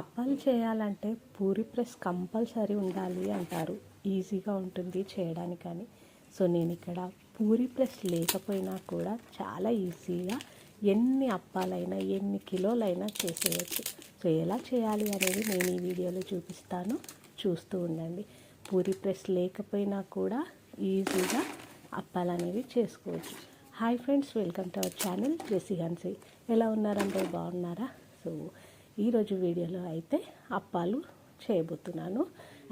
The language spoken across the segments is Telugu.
అప్పాలు చేయాలంటే పూరి ప్రెస్ కంపల్సరీ ఉండాలి అంటారు. ఈజీగా ఉంటుంది చేయడానికని సో నేను ఇక్కడ పూరి ప్రెస్ లేకపోయినా కూడా చాలా ఈజీగా ఎన్ని అప్పాలైనా ఎన్ని కిలోలైనా చేసేయచ్చు. సో ఎలా చేయాలి అనేది నేను ఈ వీడియోలో చూపిస్తాను. చూస్తూ ఉండండి. పూరి ప్రెస్ లేకపోయినా కూడా ఈజీగా అప్పాలు అనేవి చేసుకోవచ్చు. Hi friends welcome to our channel. జెసిహన్సీ. ఎలా ఉన్నారంటే బాగున్నారా? సో ఈరోజు వీడియోలో అయితే అప్పాలు చేయబోతున్నాను.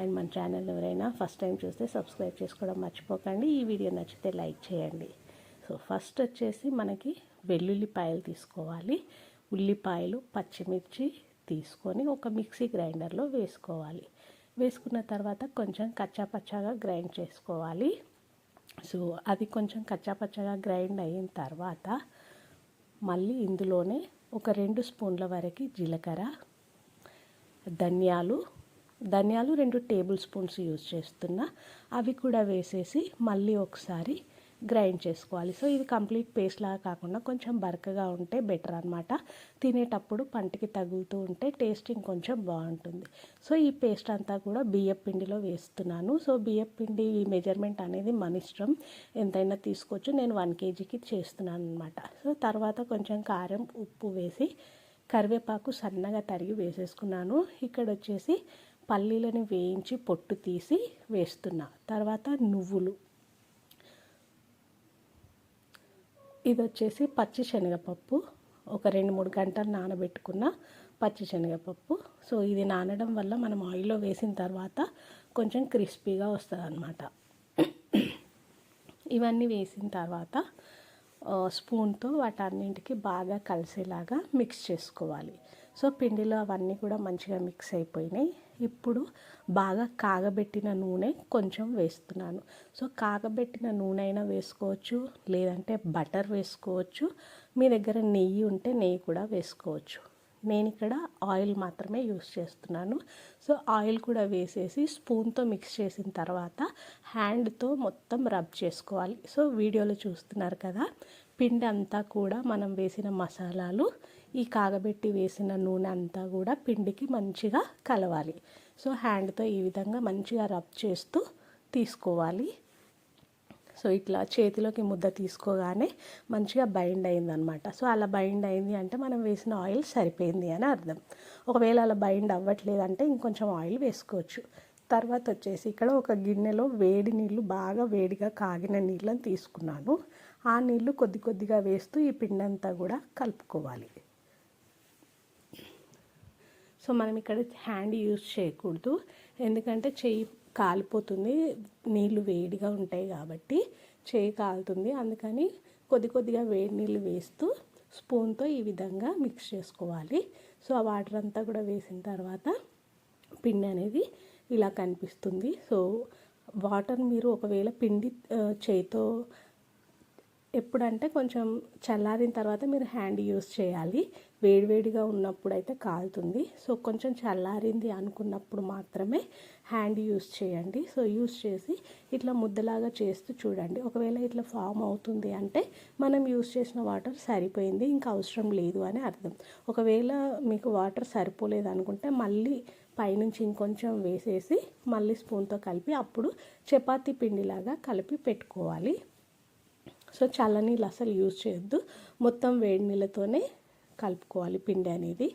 అండ్ మన ఛానల్ ఎవరైనా ఫస్ట్ టైం చూస్తే సబ్స్క్రైబ్ చేసుకోవడం మర్చిపోకండి. ఈ వీడియో నచ్చితే లైక్ చేయండి. సో ఫస్ట్ వచ్చేసి మనకి వెల్లుల్లిపాయలు తీసుకోవాలి. ఉల్లిపాయలు పచ్చిమిర్చి తీసుకొని ఒక మిక్సీ గ్రైండర్లో వేసుకోవాలి. వేసుకున్న తర్వాత కొంచెం కచ్చాపచ్చాగా గ్రైండ్ చేసుకోవాలి. సో అది కొంచెం కచ్చాపచ్చాగా గ్రైండ్ అయిన తర్వాత మళ్ళీ ఇందులోనే ఒక రెండు స్పూన్ల వరకు జీలకర్ర ధనియాలు. ధనియాలు రెండు టేబుల్ స్పూన్స్ యూజ్ చేస్తున్నా. అవి కూడా వేసేసి మళ్ళీ ఒకసారి గ్రైండ్ చేసుకోవాలి. సో ఇది కంప్లీట్ పేస్ట్ లాగా కాకుండా కొంచెం బరకగా ఉంటే బెటర్ అనమాట తినేటప్పుడు పంటికి తగులుతూ ఉంటే టేస్ట్ ఇంకొంచెం బాగుంటుంది. సో ఈ పేస్ట్ అంతా కూడా బియ్యం పిండిలో వేస్తున్నాను. సో బియ్యం పిండి మెజర్మెంట్ అనేది మన ఇష్టం. ఎంతైనా తీసుకోవచ్చు. నేను వన్ కేజీకి చేస్తున్నాను అనమాట సో తర్వాత కొంచెం కారం ఉప్పు వేసి కరివేపాకు సన్నగా తరిగి వేసేసుకున్నాను. ఇక్కడ వచ్చేసి పల్లీలను వేయించి పొట్టు తీసి వేస్తున్నా. తర్వాత నువ్వులు ఇది వచ్చేసి పచ్చి శనగపప్పు. ఒక రెండు మూడు గంటలు నానబెట్టుకున్న పచ్చి శనగపప్పు. సో ఇది నానడం వల్ల మనం ఆయిల్లో వేసిన తర్వాత కొంచెం క్రిస్పీగా వస్తుంది అనమాట ఇవన్నీ వేసిన తర్వాత స్పూన్తో వాటన్నింటికి బాగా కలిసేలాగా మిక్స్ చేసుకోవాలి. సో పిండిలో అవన్నీ కూడా మంచిగా మిక్స్ అయిపోయినాయి. ఇప్పుడు బాగా కాగబెట్టిన నూనె కొంచెం వేస్తున్నాను. సో కాగబెట్టిన నూనె అయినా వేసుకోవచ్చు లేదంటే బటర్ వేసుకోవచ్చు మీ దగ్గర నెయ్యి ఉంటే నెయ్యి కూడా వేసుకోవచ్చు. నేను ఇక్కడ ఆయిల్ మాత్రమే యూస్ చేస్తున్నాను. సో ఆయిల్ కూడా వేసేసి స్పూన్తో మిక్స్ చేసిన తర్వాత హ్యాండ్తో మొత్తం రబ్ చేసుకోవాలి. సో వీడియోలో చూస్తున్నారు కదా పిండి అంతా కూడా మనం వేసిన మసాలాలు ఈ కాగబెట్టి వేసిన నూనె అంతా కూడా పిండికి మంచిగా కలవాలి. సో హ్యాండ్తో ఈ విధంగా మంచిగా రబ్ చేస్తూ తీసుకోవాలి. సో ఇట్లా చేతిలోకి ముద్ద తీసుకోగానే మంచిగా బైండ్ అయిందనమాట. సో అలా బైండ్ అయింది అంటే మనం వేసిన ఆయిల్ సరిపోయింది అని అర్థం. ఒకవేళ అలా బైండ్ అవ్వట్లేదంటే ఇంకొంచెం ఆయిల్ వేసుకోవచ్చు. తర్వాత వచ్చేసి ఇక్కడ ఒక గిన్నెలో వేడి నీళ్ళు బాగా వేడిగా కాగిన నీళ్ళని తీసుకున్నాను. ఆ నీళ్ళు కొద్ది కొద్దిగా వేస్తూ ఈ పిండి అంతా కూడా కలుపుకోవాలి. సో మనం ఇక్కడ హ్యాండ్ యూజ్ చేయకూడదు. ఎందుకంటే చెయ్యి కాలిపోతుంది నీళ్ళు వేడిగా ఉంటాయి కాబట్టి చేయి కాలుతుంది. అందుకని కొద్ది కొద్దిగా వేడి నీళ్ళు వేస్తూ స్పూన్తో ఈ విధంగా మిక్స్ చేసుకోవాలి. సో ఆ వాటర్ అంతా కూడా వేసిన తర్వాత పిండి అనేది ఇలా కనిపిస్తుంది. సో వాటర్ మీరు ఒకవేళ పిండి చేయితో ఎప్పుడంటే కొంచెం చల్లారిన తర్వాత మీరు హ్యాండ్ యూస్ చేయాలి. వేడివేడిగా ఉన్నప్పుడు అయితే కాలుతుంది. సో కొంచెం చల్లారింది అనుకున్నప్పుడు మాత్రమే హ్యాండ్ యూస్ చేయండి. సో యూస్ చేసి ఇట్లా ముద్దలాగా చేస్తూ చూడండి. ఒకవేళ ఇట్లా ఫామ్ అవుతుంది అంటే మనం యూస్ చేసిన వాటర్ సరిపోయింది ఇంకా అవసరం లేదు అని అర్థం. ఒకవేళ మీకు వాటర్ సరిపోలేదు అనుకుంటే మళ్ళీ పైనుంచి ఇంకొంచెం వేసేసి మళ్ళీ స్పూన్తో కలిపి అప్పుడు చపాతీ పిండిలాగా కలిపి పెట్టుకోవాలి. సో చల్ల నీళ్ళు అసలు యూజ్ చేయొద్దు. మొత్తం వేడి నీళ్ళతోనే కలుపుకోవాలి పిండి అనేది.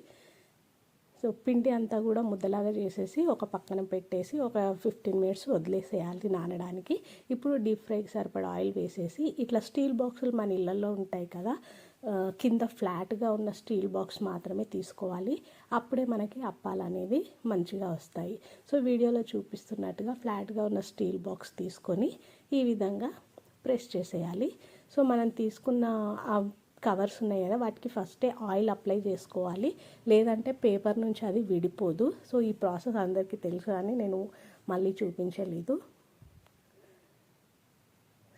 సో పిండి అంతా కూడా ముద్దలాగా చేసేసి ఒక పక్కన పెట్టేసి ఒక ఫిఫ్టీన్ మినిట్స్ వదిలేసేయాలి నానడానికి. ఇప్పుడు డీప్ ఫ్రైకి సరిపడా ఆయిల్ వేసేసి ఇట్లా స్టీల్ బాక్సులు మన ఇళ్ళల్లో ఉంటాయి కదా కింద ఫ్లాట్గా ఉన్న స్టీల్ బాక్స్ మాత్రమే తీసుకోవాలి. అప్పుడే మనకి అప్పాలు అనేవి మంచిగా వస్తాయి. సో వీడియోలో చూపిస్తున్నట్టుగా ఫ్లాట్గా ఉన్న స్టీల్ బాక్స్ తీసుకొని ఈ విధంగా ప్రెస్ చేసేయాలి. సో మనం తీసుకున్న ఆ కవర్స్ ఉన్నాయి కదా వాటికి ఫస్టే ఆయిల్ అప్లై చేసుకోవాలి. లేదంటే పేపర్ నుంచి అది విడిపోదు. సో ఈ ప్రాసెస్ అందరికీ తెలుసు కానీ నేను మళ్ళీ చూపించలేదు.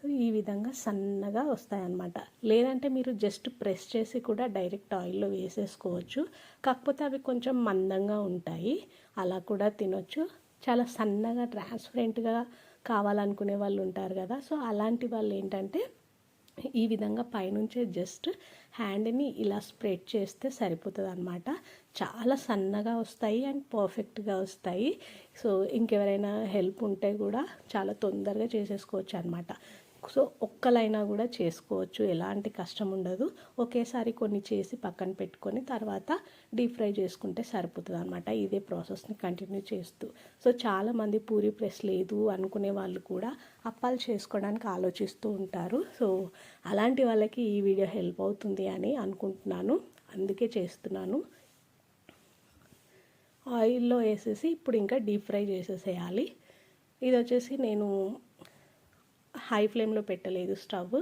ఈ విధంగా సన్నగా వస్తాయన్నమాట. లేదంటే మీరు జస్ట్ ప్రెస్ చేసి కూడా డైరెక్ట్ ఆయిల్లో వేసేసుకోవచ్చు. కాకపోతే అవి కొంచెం మందంగా ఉంటాయి. అలా కూడా తినొచ్చు. చాలా సన్నగా ట్రాన్స్పరెంట్గా కావాలనుకునే వాళ్ళు ఉంటారు కదా. సో అలాంటి వాళ్ళు ఏంటంటే ఈ విధంగా పైనుంచే జస్ట్ హ్యాండ్ని ఇలా స్ప్రెడ్ చేస్తే సరిపోతుంది అనమాట చాలా సన్నగా వస్తాయి అండ్ పర్ఫెక్ట్గా వస్తాయి. సో ఇంకెవరైనా హెల్ప్ ఉంటే కూడా చాలా తొందరగా చేసేసుకోవచ్చు అనమాట సో ఒక్కలైనా కూడా చేసుకోవచ్చు. ఎలాంటి కష్టం ఉండదు. ఒకేసారి కొన్ని చేసి పక్కన పెట్టుకొని తర్వాత డీప్ ఫ్రై చేసుకుంటే సరిపోతుంది అనమాట ఇదే ప్రాసెస్ని కంటిన్యూ చేస్తూ. సో చాలామంది పూరి ప్రెస్ లేదు అనుకునే వాళ్ళు కూడా అప్పాలు చేసుకోవడానికి ఆలోచిస్తూ ఉంటారు. సో అలాంటి వాళ్ళకి ఈ వీడియో హెల్ప్ అవుతుంది అని అనుకుంటున్నాను. అందుకే చేస్తున్నాను. ఆయిల్లో వేసేసి ఇప్పుడు ఇంకా డీప్ ఫ్రై చేసేసేయాలి. ఇది వచ్చేసి నేను హై ఫ్లేమ్లో పెట్టలేదు స్టవ్.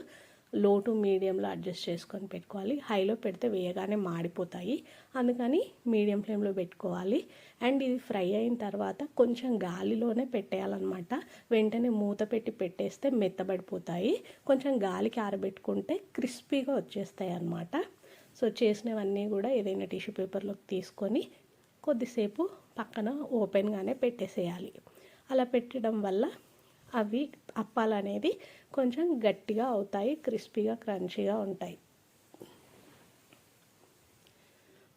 లో టు మీడియంలో అడ్జస్ట్ చేసుకొని పెట్టుకోవాలి. హైలో పెడితే వేయగానే మాడిపోతాయి. అందుకని మీడియం ఫ్లేమ్లో పెట్టుకోవాలి. అండ్ ఇది ఫ్రై అయిన తర్వాత కొంచెం గాలిలోనే పెట్టేయాలన్నమాట. వెంటనే మూత పెట్టి పెట్టేస్తే మెత్తబడిపోతాయి. కొంచెం గాలికి ఆరబెట్టుకుంటే క్రిస్పీగా వచ్చేస్తాయి అన్నమాట. సో చేసినవన్నీ కూడా ఏదైనా టిష్యూ పేపర్లోకి తీసుకొని కొద్దిసేపు పక్కన ఓపెన్గానే పెట్టేసేయాలి. అలా పెట్టడం వల్ల అవి అప్పాలు అనేది కొంచెం గట్టిగా అవుతాయి క్రిస్పీగా క్రంచీగా ఉంటాయి.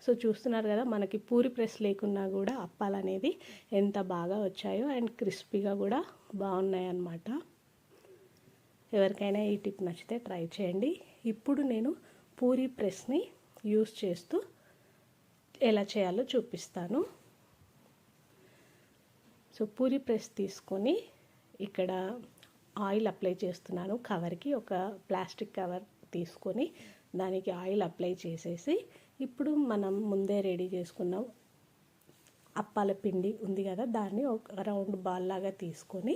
సో చూస్తున్నారు కదా మనకి పూరి ప్రెస్ లేకున్నా కూడా అప్పాలు అనేది ఎంత బాగా వచ్చాయో అండ్ క్రిస్పీగా కూడా బాగున్నాయి అన్నమాట ఎవరికైనా ఈ టిప్ నచ్చితే ట్రై చేయండి. ఇప్పుడు నేను పూరి ప్రెస్ని యూస్ చేస్తూ ఎలా చేయాలో చూపిస్తాను. సో పూరి ప్రెస్ తీసుకొని ఇక్కడ ఆయిల్ అప్లై చేస్తున్నాను. కవర్కి ఒక ప్లాస్టిక్ కవర్ తీసుకొని దానికి ఆయిల్ అప్లై చేసేసి ఇప్పుడు మనం ముందే రెడీ చేసుకున్నాం అప్పాల పిండి ఉంది కదా దాన్ని ఒక రౌండ్ బాల్ లాగా తీసుకొని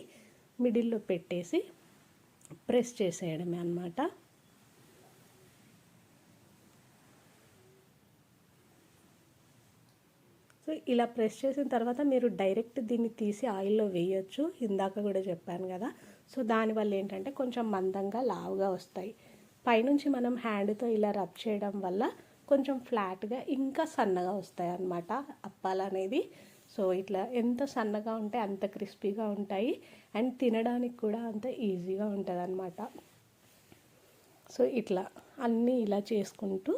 మిడిల్లో పెట్టేసి ప్రెస్ చేసేయడమే అనమాట సో ఇలా ప్రెస్ చేసిన తర్వాత మీరు డైరెక్ట్ దీన్ని తీసి ఆయిల్లో వేయొచ్చు. ఇందాక కూడా చెప్పాను కదా. సో దానివల్ల ఏంటంటే కొంచెం మందంగా లావుగా వస్తాయి. పైనుంచి మనం హ్యాండ్తో ఇలా రబ్ చేయడం వల్ల కొంచెం ఫ్లాట్గా ఇంకా సన్నగా వస్తాయి అన్నమాట అప్పాలు అనేది. సో ఇట్లా ఎంత సన్నగా ఉంటే అంత క్రిస్పీగా ఉంటాయి. అండ్ తినడానికి కూడా అంత ఈజీగా ఉంటుంది అనమాట సో ఇట్లా అన్నీ ఇలా చేసుకుంటూ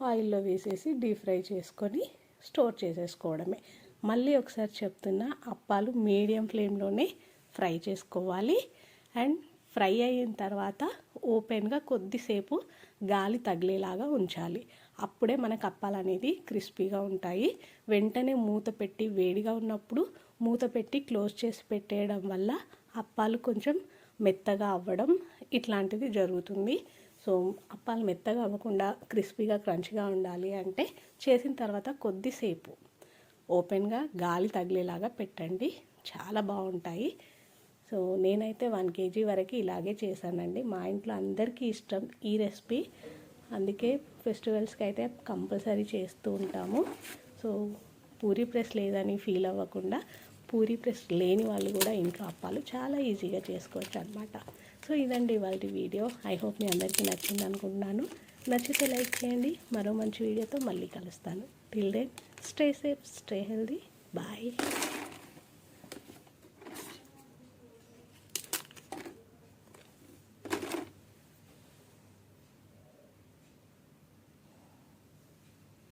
ఆయిల్లో వేసేసి డీప్ ఫ్రై చేసుకొని స్టోర్ చేసేసుకోవడమే. మళ్ళీ ఒకసారి చెప్తున్నా అప్పాలు మీడియం ఫ్లేమ్లోనే ఫ్రై చేసుకోవాలి. అండ్ ఫ్రై అయిన తర్వాత ఓపెన్గా కొద్దిసేపు గాలి తగిలేలాగా ఉంచాలి. అప్పుడే మనకు అప్పాలు అనేది క్రిస్పీగా ఉంటాయి. వెంటనే మూత పెట్టి వేడిగా ఉన్నప్పుడు మూత పెట్టి క్లోజ్ చేసి పెట్టేయడం వల్ల అప్పాలు కొంచెం మెత్తగా అవ్వడం ఇట్లాంటిది జరుగుతుంది. సో అప్పాలు మెత్తగా అవ్వకుండా క్రిస్పీగా క్రంచ్గా ఉండాలి అంటే చేసిన తర్వాత కొద్దిసేపు ఓపెన్గా గాలి తగిలేలాగా పెట్టండి. చాలా బాగుంటాయి. సో నేనైతే వన్ కేజీ వరకు ఇలాగే చేశానండి. మా ఇంట్లో అందరికీ ఇష్టం ఈ రెసిపీ. అందుకే ఫెస్టివల్స్కి అయితే కంపల్సరీ చేస్తూ ఉంటాము. సో పూరి ప్రెస్ లేదని ఫీల్ అవ్వకుండా పూరి ప్రెస్ లేని వాళ్ళు కూడా ఇంట్లో అప్పాలు చాలా ఈజీగా చేసుకోవచ్చు అనమాట సో ఇదండి వాళ్ళ వీడియో. ఐ హోప్ మీ అందరికీ నచ్చింది అనుకుంటున్నాను. నచ్చితే లైక్ చేయండి. మరో మంచి వీడియోతో మళ్ళీ కలుస్తాను. Till then stay safe stay healthy bye